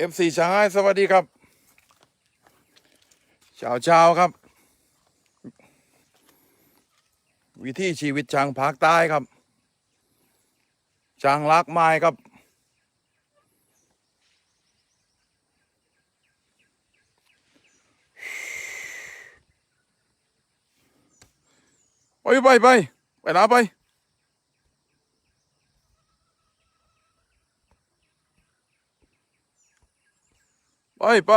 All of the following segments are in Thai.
เอฟซีชางให้สวัสดีครับเช้าเช้าๆครับ วิถีชีวิตช้างภาคใต้ครับ ช้างลักไม้ครับ ไปไปไปไปลาไป ไปไป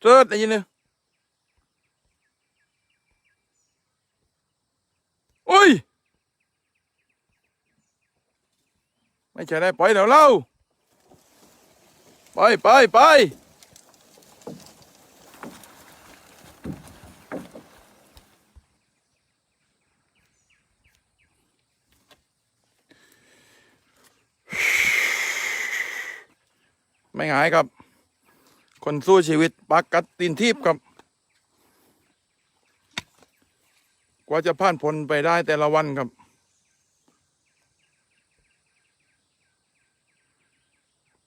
เจิดได้ยินเนี่ยโอ้ย ไม่ใช่ได้ไปแล้วเล่าไปไปไปไม่หายครับ คนสู้ชีวิตปักกัดตีนทีบครับ กว่าจะผ่านพ้นไปได้แต่ละวันครับ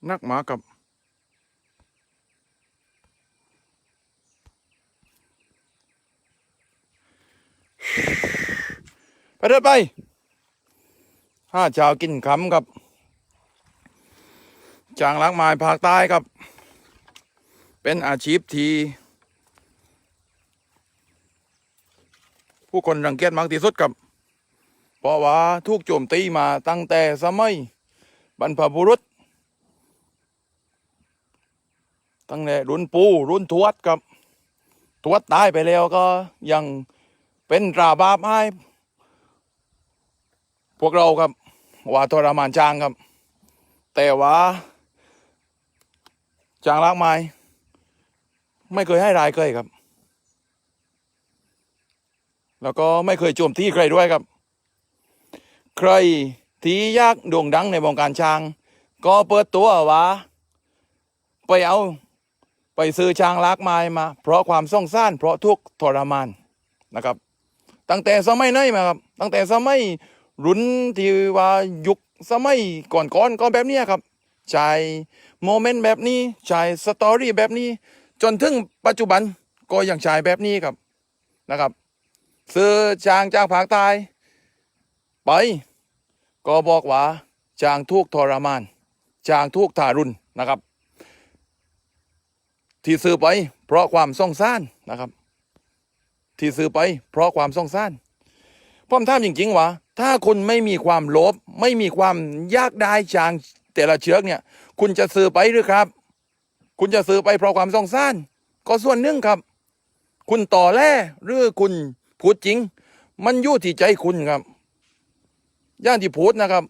นักหมากับไปเดินไปห้าชาวกินขำครับจางล้างไม้ภาคใต้ครับ เป็นอาชีพที่ ผู้คนรังเกียจมากที่สุดครับ เพราะว่าถูกโจมตีมาตั้งแต่สมัยบรรพบุรุษ ตั้งแต่รุ่นปู่รุ่นทวดครับ ทวดตายไปแล้วก็ยังเป็นราบาปให้พวกเราครับว่าทรมานจางครับ แต่ว่าจางล้างไม้ ไม่เคยให้รายเคยครับ แล้วก็ไม่เคยโจมตีใครด้วยครับ ใครที่ยากโด่งดังในวงการช้าง ก็เปิดตัวว่าไปเอาไปซื้อช้างลากไม้มา เพราะความส่งซ่านเพราะทุกทรมานนะครับ ตั้งแต่สมัยไหนมาครับ ตั้งแต่สมัยรุ่นที่ว่ายุคสมัยก่อนๆก็แบบนี้ครับใช้โมเมนต์แบบนี้ใช้สตอรี่แบบนี้ จนถึงปัจจุบันก็ยังใช้แบบนี้ครับนะครับ ซื้อช้างจากภาคใต้ไป ก็บอกว่าช้างทุกทรมานช้างทุกทารุณนะครับ ที่ซื้อไป เพราะความสงสารนะครับ ที่ซื้อไปเพราะความสงสารผมถามจริงๆว่าถ้าคุณไม่มีความโลภไม่มีความยากได้ช้างแต่ละเชือกเนี่ย คุณจะซื้อไปหรือครับ คุณจะซื้อไปเพราะความสงสารก็ส่วนหนึ่งครับ คุณต่อแล่หรือคุณพูดจริง มันอยู่ที่ใจคุณครับย่างที่พูดนะครับ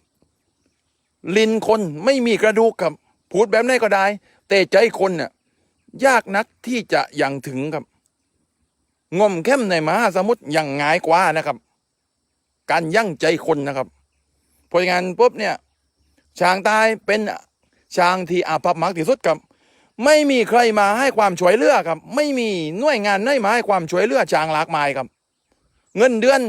ลินคนไม่มีกระดูกครับ พูดแบบไหนก็ได้ แต่ใจคนเนี่ยยากนักที่จะยังถึงครับ งมเข้มในมหาสมุทรยังง่ายกว่านะครับ การยั่งใจคนนะครับเพราะงั้นปุ๊บเนี่ยช้างตายเป็นช้างที่อาภัพมากที่สุดครับ ไม่มีใครมาให้ความช่วยเหลือครับ ไม่มีหน่วยงานไหนมาให้ความช่วยเหลือช้างหลากไม้ครับ เงินเดือน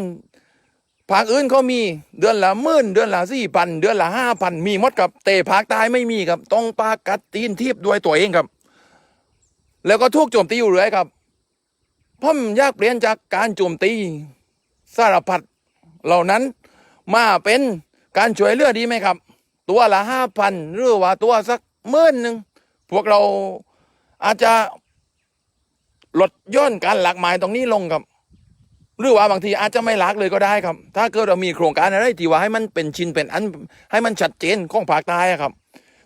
ภาคอื่นเขามีเดือนละหมื่นเดือนละสี่พันเดือนละห้าพันมีหมดครับแต่ภาคใต้ไม่มีครับ ต้องปากัดตีนทีบด้วยตัวเองครับ แล้วก็ทุกโจมตีอยู่เรื่อยครับผมอยากเปลี่ยนจากการโจมตีสารพัดเหล่านั้นมาเป็นการช่วยเหลือดีไหมครับ ตัวละห้าพันหรือว่าตัวสักหมื่นหนึ่ง พวกเราอาจจะลดย่นการหลักไม้ตรงนี้ลงครับ หรือว่าบางทีอาจจะไม่หลักเลยก็ได้ครับ ถ้าเกิดเรามีโครงการอะไรที่ว่าให้มันเป็นชิ้นเป็นอัน ให้มันชัดเจนของภาคใต้อะครับ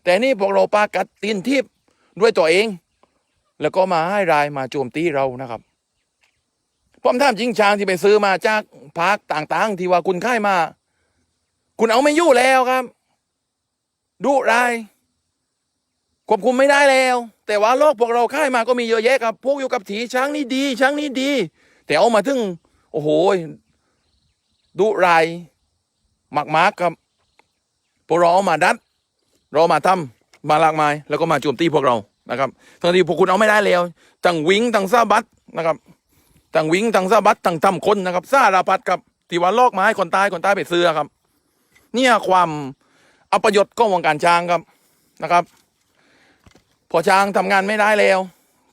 แต่นี่พวกเราปากัดตีนทิพย์ด้วยตัวเอง แล้วก็มาให้รายมาโจมตีเรานะครับผมถามจริงช้างที่ไปซื้อมาจากภาคต่างๆ ที่ว่าคุณค่ายมา คุณเอาไม่ยู่แล้วครับดุราย ควบคุมไม่ได้แล้ว แต่ว่าโลกพวกเราค่ายมาก็มีเยอะแยะครับ พวกอยู่กับถีช้างนี่ดี ช้างนี่ดี แต่เอามาถึง โอ้โหดุรายมากๆครับ พวกเราเอามาดัด เรามาทำมาลากไม้แล้วก็มาโจมตีพวกเรานะครับทั้งที่พวกคุณเอาไม่ได้แล้วทั้งวิงทั้งซาบัตนะครับทั้งวิงทั้งซาบัตทั้งทำคนนะครับซาราพัดครับที่ว่าลอกไม้คนตายคนตายไปเสื้อครับ เนี่ยความอัปยศก็วงการช้างครับนะครับ อช้างทำงานไม่ได้แล้ว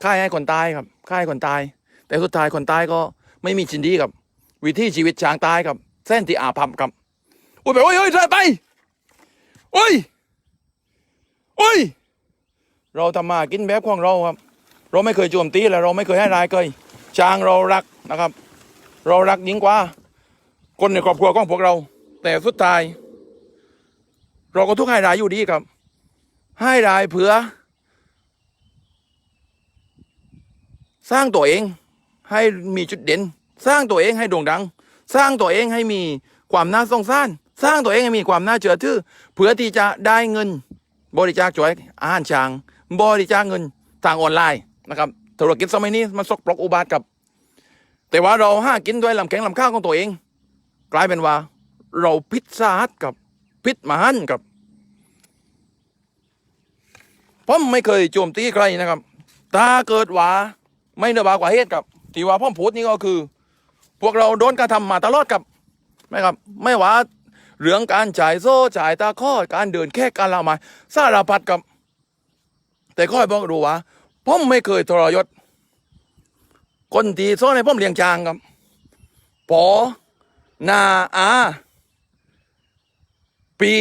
ค่ายให้คนตายครับค่ายให้คนตาย แต่สุดท้ายคนตายก็ไม่มีชินดีครับ วิธีชีวิตช้างตายครับ เส้นที่อาภัพครับอุ้ยไปโอ้ยโอ้ยไปโอ้ยโอ้ยเราทำมากินแบบของเราครับ เราไม่เคยโจมตีและเราไม่เคยให้รายเคยช้างเรารักนะครับ เรารักยิ่งกว่า คนในครอบครัวของพวกเรา แต่สุดท้าย เราก็ทุกข์ให้รายอยู่ดีครับ ให้รายเผื่อ สร้างตัวเองให้มีจุดเด่น สร้างตัวเองให้โด่งดัง สร้างตัวเองให้มีความน่าสงสาร สร้างตัวเองให้มีความน่าเชื่อถือเพื่อที่จะได้เงิน บริจาคช่วยอาหารช้าง บริจาคเงินทางออนไลน์นะครับธุรกิจสมัยนี้มันสกปรกอุบาทกับ แต่ว่าเราห้ากินด้วยลำแข็งลำข้าวของตัวเอง กลายเป็นว่า เราพิษสาหัสกับพิษมหันกับผมไม่เคยโจมตีใครนะครับ ถ้าเกิดว่า ไม่เนื้อบากว่าเหตุกับที่ว่าพ่อมพูดนี่ก็คือ พวกเราโดนกระทำมาตลอดกับไม่ครับ ไม่ว่าเรื่องการจ่ายโซ่จ่ายตาข้อการเดินแค่การละหมายสารพัดกับ แต่ข้อยบอกดูว่าผมไม่เคยทรยศ คนที่โซ่ในผมเลี้ยงจางครับปอนาอาปี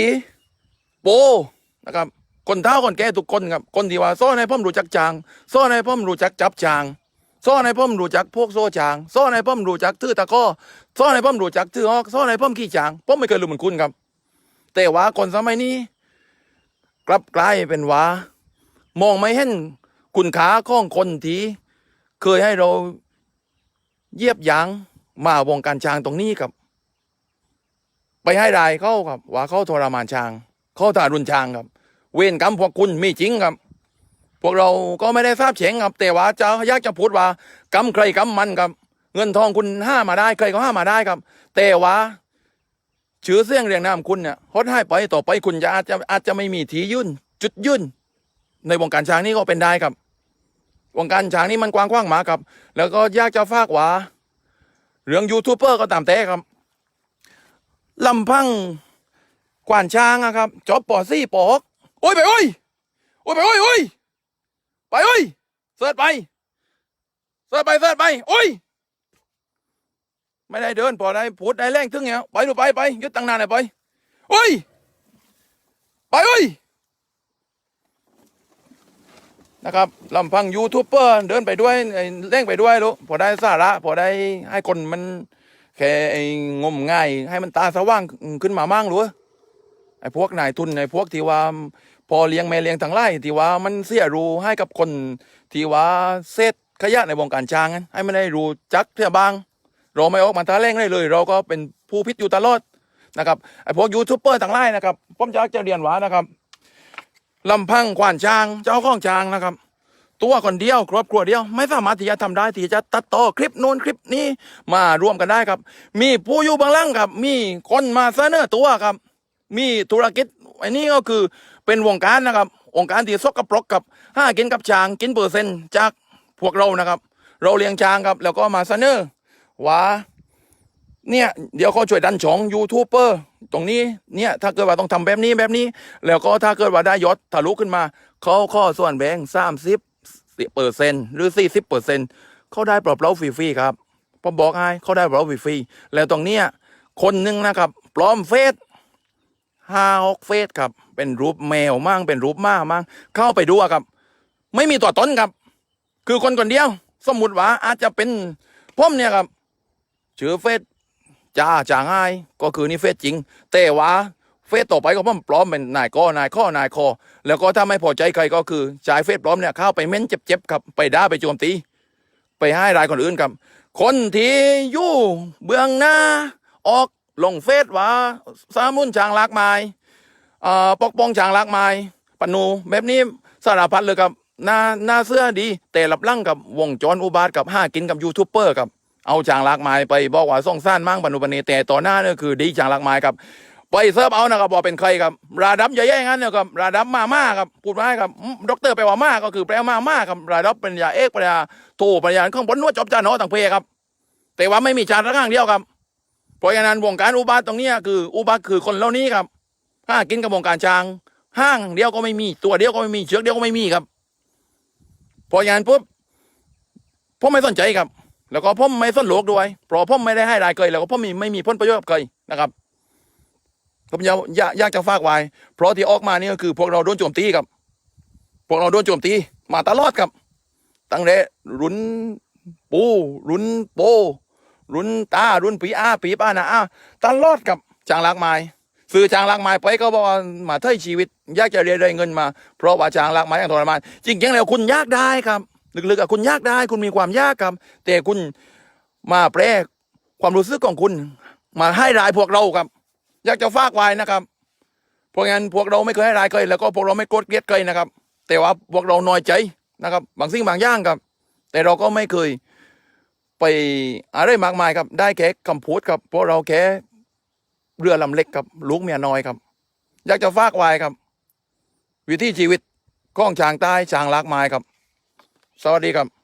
โปนะครับ คนเฒ่าคนแก่ทุกคนครับ คนที่ว่าโซ่ในผมรู้จักจางโซ่ในผมรู้จักจับจาง ซ่ในผมรู้จักพวกโซ่จางซ่ในผมรู้จักทื่อตะก้อซ่ในผมรู้จักทื่อฮอกซ่ในผมขี้จางผมไม่เคยรู้เหมือนคุณครับ แต่ว่าคนสมัยนี้ กลับกลายเป็นว่ามองไม่เห็นคุณค่าของคนที่เคยให้เราเยียบยั้งมาวงการช้างตรงนี้ครับ ไปให้รายเขาครับ ว่าเขาทรมานช้างเขาทารุณช้างครับ เวรกรรมพวกคุณมีจริงครับ พวกเราก็ไม่ได้ทราบเฉงครับแต่ว่าจะอยากจะพูดว่ากรรมใครกรรมมันครับ เงินทองคุณห้ามาได้ใครก็ห้ามาได้ครับ แต่ว่าชื่อเสียงเรียงนามคุณเนี่ยฮดให้ไปต่อไปคุณจะอาจจะอาจจะไม่มีทียื่นจุดยื่นในวงการช้างนี่ก็เป็นได้ครับ วงการช้างนี่มันกว้างขวางมาครับ แล้วก็ยากจะฝากว่าเรื่องยูทูบเบอร์ก็ตามแต่ครับลำพังกวานช้างอะครับจบปอซี่ปอกโอ้ยไปโอ้ยโอ้ยไปโอ้ยโอ้ย ไปโอ้ยเสิร์ชไปเสิร์ชไปเสิร์ชไปโอ้ยไม่ได้เดินพอได้พูดได้แรงถึงเงี้ยไปดูไปไปยึดตั้งนานเลยไปโอ้ยไปโอ้ยนะครับลำพังยูทูบเบอร์เดินไปด้วยเร่งไปด้วยลูกพอได้สาระ พอได้ให้คนมันแค่งมง่าย ให้มันตาสว่างขึ้นมามั่งหรือ ไอ้พวกนายทุนไอ้พวกที่ว่าพอเลี้ยงแม่เลี้ยงทั้งไร่ที่ว่ามันเสียรู้ให้กับคนที่ว่าเศษขยะในวงการช้างนั้นให้มันได้รู้จักเสียบาง เราไม่ออกมาท้าแรงได้เลย เราก็เป็นผู้พิษอยู่ตลอดนะครับไอ้พวกยูทูบเบอร์ต่างไล่นะครับผมจะจะเรียนว่านะครับลำพังควานช้างเจ้าของช้างนะครับ ตัวคนเดียวครอบครัวเดียว ไม่สามารถที่จะทำได้ที่จะตัดต่อคลิปนู้นคลิปนี้มารวมกันได้ครับ มีผู้อยู่บางล่างครับ มีคนมาเสนอตัวครับ มีธุรกิจอันนี้ก็คือเป็นวงการนะครับวงการที่ซกกระปรกกับห้ากินกับช้างกินเปอร์เซ็นต์จากพวกเรานะครับ เราเลี้ยงช้างครับ แล้วก็มาเสนอว่าเนี่ยเดี๋ยวเขาช่วยดันช่องยูทูบเบอร์ตรงนี้เนี่ยถ้าเกิดว่าต้องทำแบบนี้แบบนี้ แล้วก็ถ้าเกิดว่าได้ยศทะลุขึ้นมาเขาข้อส่วนแบ่งสามสิบเปอร์เซ็นหรือสี่สิบเปอร์เซ็นเขาได้ปลอบเราฟรีๆครับผมบอกให้เขาได้ปลอบเราฟรีๆแล้วตรงเนี้ยคนหนึ่งนะครับปลอมเฟซ ห้าหกเฟซครับ เป็นรูปแมวมั่งเป็นรูปหม้ามั่งเข้าไปดูครับ ไม่มีตัวตนครับ คือคนคนเดียว สมมุติว่าอาจจะเป็นผมเนี่ยครับชื่อเฟซจ้าจาง่ายก็คือนี่เฟซจริง แต่ว่าเฟซต่อไปก็พ่อมปลอมเป็นนายก้อนายข้อนายคอ แล้วก็ถ้าไม่พอใจใครก็คือจ่ายเฟซปลอมเนี่ยเข้าไปเม้นเจ็บๆครับ ไปด่าไปโจมตี ไปให้รายคนอื่นครับ คนที่อยู่เบื้องหน้าออก ลงเฟซว่าสามุนจางลากไม้อ่าปกป้องจางลากไม้ปนูแบบนี้สารพัดเลยครับหน้าหน้าเสื้อดี แต่หลับลั่งกับวงจรอุบาทกับห้ากินกับยูทูบเบอร์ครับเอาจางลากไม้ไปบอกว่าส่งซ่านมั่งปนุปนีแต่ต่อหน้าเนี่ยคือดีจางลากไม้ครับไปเสิร์ฟเอานะครับบอกเป็นใครครับราดับใหญ่ๆงั้นเนี่ยครับราดับมาม่าครับพูดมาให้ครับด็อกเตอร์แปลว่ามาก็คือแปลว่ามาม่าครับราดับเป็นยาเอกปริญญาโทปริญญาข้างบนนวดจบจานโนต่างเพครับ แต่ว่าไม่มีจานละข้างเดียวครับ เพราะฉะนั้นวงการอุบาทตรงนี้คืออุบาทคือคนเหล่านี้ครับห้ากินกับวงการช้าง ห้างเดียวก็ไม่มีตัวเดียวก็ไม่มีเชือกเดียวก็ไม่มีครับพออย่างนั้นปุ๊บผมไม่สนใจครับ แล้วก็ผมไม่สนโลกด้วยเพราะผมไม่ได้ให้รายเกยแล้วก็ผมมีไม่มีผลประโยชน์กับเกยนะครับผมอยากอยากอยากจะฝากไว้ เพราะที่ออกมานี่ก็คือ พวกเราโดนโจมตีครับ พวกเราโดนโจมตีมาตลอดครับ ตั้งแต่รุ่นปูรุ่นโป รุ่นตารุ่นปีอาปีป้านาอาตลอดกับจางลากไม้ซื้อจางลากไม้ไปก็บอกมาเทยชีวิต อยากจะเรียนได้เงินมา เพราะว่าจางลากไม้อย่างทรมานจริงๆแล้วคุณยากได้ครับลึกๆอะคุณยากได้ คุณมีความยากครับ แต่คุณมาแปรความรู้สึกของคุณ มาให้รายพวกเราครับ อยากจะฝากไว้นะครับเพราะงั้นพวกเราไม่เคยให้รายเคยแล้วก็พวกเราไม่โกรธเกลียดเคยนะครับ แต่ว่าพวกเราน้อยใจนะครับ บางสิ่งบางอย่างครับ แต่เราก็ไม่เคย ไปอะไรมากมายครับ ได้แค่คำพูดครับ เพราะเราแค่เรือลำเล็กครับ ลูกเมียน้อยครับ อยากจะฝากไว้ครับ วิถีชีวิตของช้างใต้ช้างลากไม้ครับ สวัสดีครับ